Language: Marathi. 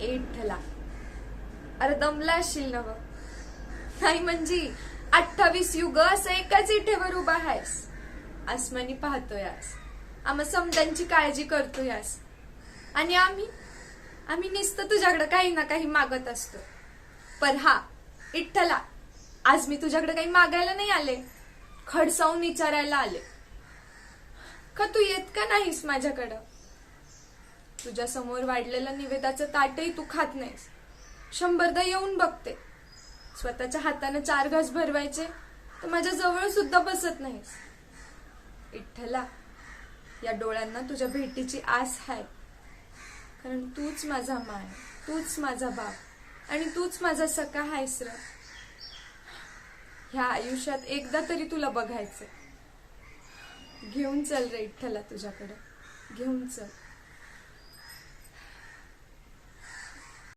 ए अरे दमला असशील ना नाही म्हणजे अठ्ठावीस युग असं एकाच इठेवर उभा आहेस आसमानी पाहतोयास आम्हा समजांची काळजी करतोयास आणि आम्ही आम्ही नुसतं तुझ्याकडे काही ना काही मागत असतो. पर हा इठ्ठला आज मी तुझ्याकडे काही मागायला नाही आले. खडसावून विचारायला आले. का तू येत का नाहीस माझ्याकडं? तुझ्या समोर वाढलेलं निवेदाचं ताटही तू खात नाहीस. शंभरदा येऊन बघते. स्वतःच्या हाताने चार घास भरवायचे तर माझ्या जवळ सुद्धा बसत नाहीस. इठ्ठला या डोळ्यांना तुझ्या भेटीची आस आहे कारण तूच माझा माय तूच माझा बाप आणि तूच माझा सका आहेस र. ह्या आयुष्यात एकदा तरी तुला बघायचं घेऊन चल रे इठ्ठला तुझ्याकडे. घेऊन चल.